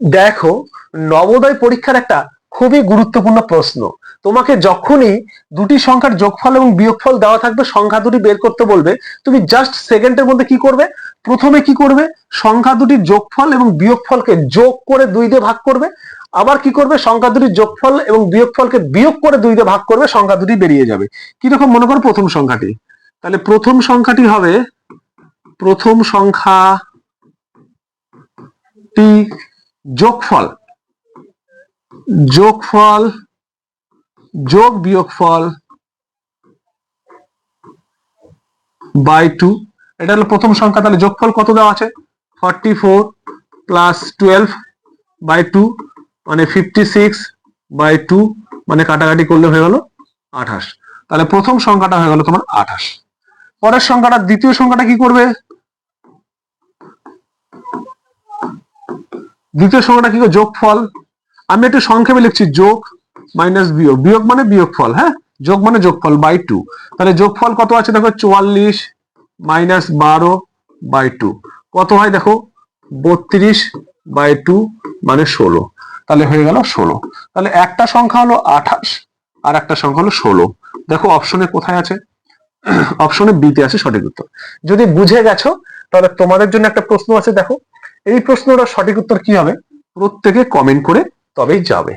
দেখো, নবোদয় পরীক্ষার একটা খুবই গুরুত্বপূর্ণ প্রশ্ন। তোমাকে যখনই দুটি সংখ্যার যোগফল এবং বিয়োগফল দেওয়া থাকবে, সংখ্যা দুটি বের করতে বলবে, তুমি জাস্ট সেকেন্ডের মধ্যে কি করবে? প্রথমে কি করবে? সংখ্যা দুটির যোগফল এবং বিয়োগফলকে যোগ করে দুই দিয়ে ভাগ করবে। আবার কি করবে? সংখ্যা দুটির যোগফল এবং বিয়োগফলকে বিয়োগ করে দুই দিয়ে ভাগ করবে, সংখ্যা দুটি বেরিয়ে যাবে। কীরকম মনে করো প্রথম সংখ্যাটি? তাহলে প্রথম সংখ্যাটি হবে, প্রথম সংখ্যাটি যোগফল যোগফল, যোগ বিয়োগফল বাই টু এটা হলো প্রথম সংখ্যা, তাহলে যোগফল কত দেওয়া আছে? Forty four plus twelve by two মানে ফিফটি সিক্স বাই টু মানে কাটাকাটি করলে হয়ে গেল আঠাশ। তাহলে প্রথম সংখ্যাটা হয়ে গেল তোমার আঠাশ। পরের সংখ্যাটা, দ্বিতীয় সংখ্যাটা কি করবে? দ্বিতীয় সংখ্যাটা কি করবে যোগফল আমি একটু সংক্ষেপে লিখছি, যোগ মাইনাস বিয়োগ। বিয়োগ মানে বিয়োগফল হ্যাঁ? যোগ মানে যোগফল বাই টু তাহলে যোগফল কত আছে? দেখো, চুয়াল্লিশ মাইনাস বারো বাই টু কত হয় দেখো? বত্রিশ বাই টু মানে ষোলো। তাহলে হয়ে গেল ষোলো। তাহলে একটা সংখ্যা হলো আঠাশ, আর একটা সংখ্যা হলো ষোলো। দেখো অপশনে কোথায় আছে? অপশনে বিতে আছে সঠিক উত্তর। যদি বুঝে গেছো, তাহলে তোমাদের জন্য একটা প্রশ্ন আছে, দেখো। এই প্রশ্নটার সঠিক উত্তর কি হবে? প্রত্যেকে কমেন্ট করে তবেই যাবে।